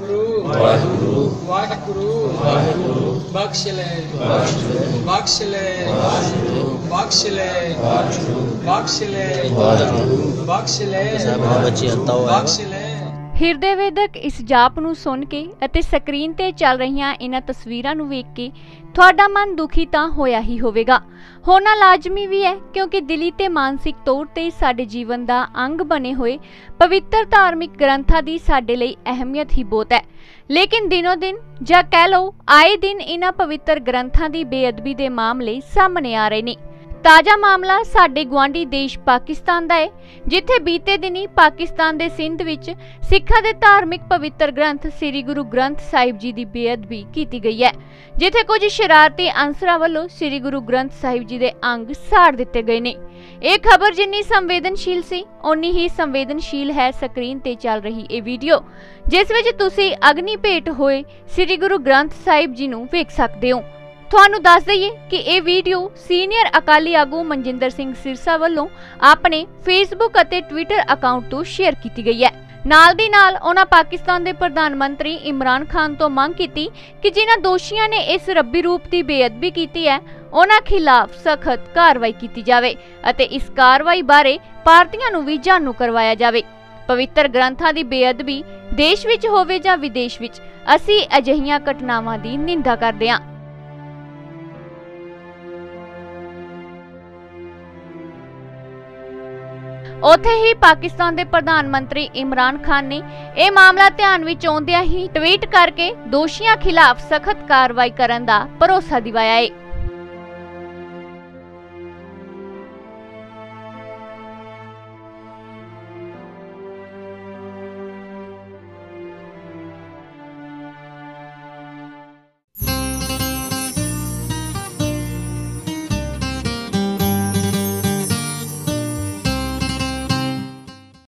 ਗੁਰੂ ਵਾਹਿਗੁਰੂ ਵਾਹਿਗੁਰੂ ਵਾਹਿਗੁਰੂ ਬਖਸ਼ ਲੈ ਵਾਹਿਗੁਰੂ ਬਖਸ਼ ਲੈ ਵਾਹਿਗੁਰੂ ਬਖਸ਼ ਲੈ ਵਾਹਿਗੁਰੂ ਬਖਸ਼ ਲੈ ਵਾਹਿਗੁਰੂ ਬਖਸ਼ ਲੈ ਸਾਬਾ ਬੱਚੇ ਅੰਤਾ ਹੋਇਆ ਬਖਸ਼ ਲੈ ਹਿਰਦੇ ਵੇਦਕ ਇਸ ਜਾਪ ਨੂੰ ਸੁਣ ਕੇ ਅਤੇ ਸਕਰੀਨ ਤੇ ਚੱਲ ਰਹੀਆਂ ਇਹਨਾਂ ਤਸਵੀਰਾਂ ਨੂੰ ਵੇਖ ਕੇ ਤੁਹਾਡਾ ਮਨ ਦੁਖੀ ਤਾਂ ਹੋਇਆ ਹੀ ਹੋਵੇਗਾ। ਹੋਣਾ ਲਾਜ਼ਮੀ ਵੀ ਹੈ ਕਿਉਂਕਿ ਦਿਲੀ ਤੇ ਮਾਨਸਿਕ ਤੌਰ ਤੇ ਸਾਡੇ ਜੀਵਨ ਦਾ ਅੰਗ ਬਣੇ ਹੋਏ ਪਵਿੱਤਰ ਧਾਰਮਿਕ ਗ੍ਰੰਥਾਂ ਦੀ ਸਾਡੇ ਲਈ ਅਹਿਮੀਅਤ ਹੀ ਬਹੁਤ ਹੈ। ਲੇਕਿਨ ਦਿਨੋ ਦਿਨ ਜਾਂ ਕਹਿ ਲਓ, ਆਏ ਦਿਨ ਇਹਨਾਂ ਪਵਿੱਤਰ ਗ੍ਰੰਥਾਂ ਦੀ ਬੇਅਦਬੀ ਦੇ ਮਾਮਲੇ ਸਾਹਮਣੇ ਆ ਰਹੇ ਨੇ। ਤਾਜ਼ਾ ਮਾਮਲਾ ਸਾਡੇ ਗਵਾਂਢੀ ਦੇਸ਼ ਪਾਕਿਸਤਾਨ ਦਾ ਹੈ ਜਿੱਥੇ ਬੀਤੇ ਦਿਨੀ ਪਾਕਿਸਤਾਨ ਦੇ ਸਿੰਧ ਵਿੱਚ ਸਿੱਖਾਂ ਦੇ ਧਾਰਮਿਕ ਪਵਿੱਤਰ ਗ੍ਰੰਥ ਸ੍ਰੀ ਗੁਰੂ ਗ੍ਰੰਥ ਸਾਹਿਬ ਜੀ ਦੀ ਬੇਅਦਬੀ ਕੀਤੀ ਗਈ ਹੈ, ਜਿੱਥੇ ਕੁਝ ਸ਼ਰਾਰਤੀ ਅਨਸਰਾਂ ਵੱਲੋਂ ਸ੍ਰੀ ਗੁਰੂ ਗ੍ਰੰਥ ਸਾਹਿਬ ਜੀ ਦੇ ਅੰਗ ਸਾੜ ਦਿੱਤੇ ਗਏ ਨੇ। ਇਹ ਖਬਰ ਜਿੰਨੀ ਸੰਵੇਦਨਸ਼ੀਲ ਸੀ, ਓਨੀ ਹੀ ਸੰਵੇਦਨਸ਼ੀਲ ਹੈ ਸਕਰੀਨ ਤੇ ਚੱਲ ਰਹੀ ਇਹ ਵੀਡੀਓ, ਜਿਸ ਵਿੱਚ ਤੁਸੀਂ ਅਗਨੀ ਭੇਟ ਹੋਏ ਸ੍ਰੀ ਗੁਰੂ ਗ੍ਰੰਥ ਸਾਹਿਬ ਜੀ ਨੂੰ ਵੇਖ ਸਕਦੇ ਹੋ। ਤੁਹਾਨੂੰ ਦੱਸ ਦਈਏ ਕਿ ਇਹ ਵੀਡੀਓ ਸੀਨੀਅਰ ਅਕਾਲੀ ਆਗੂ ਮਨਜਿੰਦਰ ਸਿੰਘ ਸਿਰਸਾ ਵੱਲੋਂ ਆਪਣੇ ਫੇਸਬੁੱਕ ਅਤੇ ਟਵਿੱਟਰ ਅਕਾਊਂਟ ਤੋਂ ਸ਼ੇਅਰ ਕੀਤੀ ਗਈ ਹੈ। ਨਾਲ ਦੀ ਨਾਲ ਉਹਨਾਂ ਪਾਕਿਸਤਾਨ ਦੇ ਪ੍ਰਧਾਨ ਮੰਤਰੀ ਇਮਰਾਨ ਖਾਨ ਤੋਂ ਮੰਗ ਕੀਤੀ ਕਿ ਜਿਨ੍ਹਾਂ ਦੋਸ਼ੀਆਂ ਨੇ ਇਸ ਰੱਬੀ ਰੂਪ ਦੀ ਬੇਅਦਬੀ ਕੀਤੀ ਹੈ, ਉਹਨਾਂ ਖਿਲਾਫ ਸਖਤ ਕਾਰਵਾਈ ਕੀਤੀ ਜਾਵੇ ਅਤੇ ਇਸ ਕਾਰਵਾਈ ਬਾਰੇ ਭਾਰਤੀਆਂ ਨੂੰ ਵੀ ਜਾਣੂ ਕਰਵਾਇਆ ਜਾਵੇ। ਪਵਿੱਤਰ ਗ੍ਰੰਥਾਂ ਦੀ ਬੇਅਦਬੀ ਦੇਸ਼ ਵਿੱਚ ਹੋਵੇ ਜਾਂ ਵਿਦੇਸ਼ ਵਿੱਚ, ਅਸੀਂ ਅਜਿਹੀਆਂ ਘਟਨਾਵਾਂ ਦੀ ਨਿੰਦਾ ਕਰਦੇ ਹਾਂ। ਉੱਥੇ ਹੀ ਪਾਕਿਸਤਾਨ ਦੇ ਪ੍ਰਧਾਨ ਮੰਤਰੀ ਇਮਰਾਨ ਖਾਨ ਨੇ ਇਹ ਮਾਮਲਾ ਧਿਆਨ ਵਿੱਚ ਆਉਂਦਿਆਂ ਹੀ ਟਵੀਟ ਕਰਕੇ ਦੋਸ਼ੀਆਂ ਖਿਲਾਫ ਸਖਤ ਕਾਰਵਾਈ ਕਰਨ ਦਾ ਭਰੋਸਾ ਦਿਵਾਇਆ ਹੈ।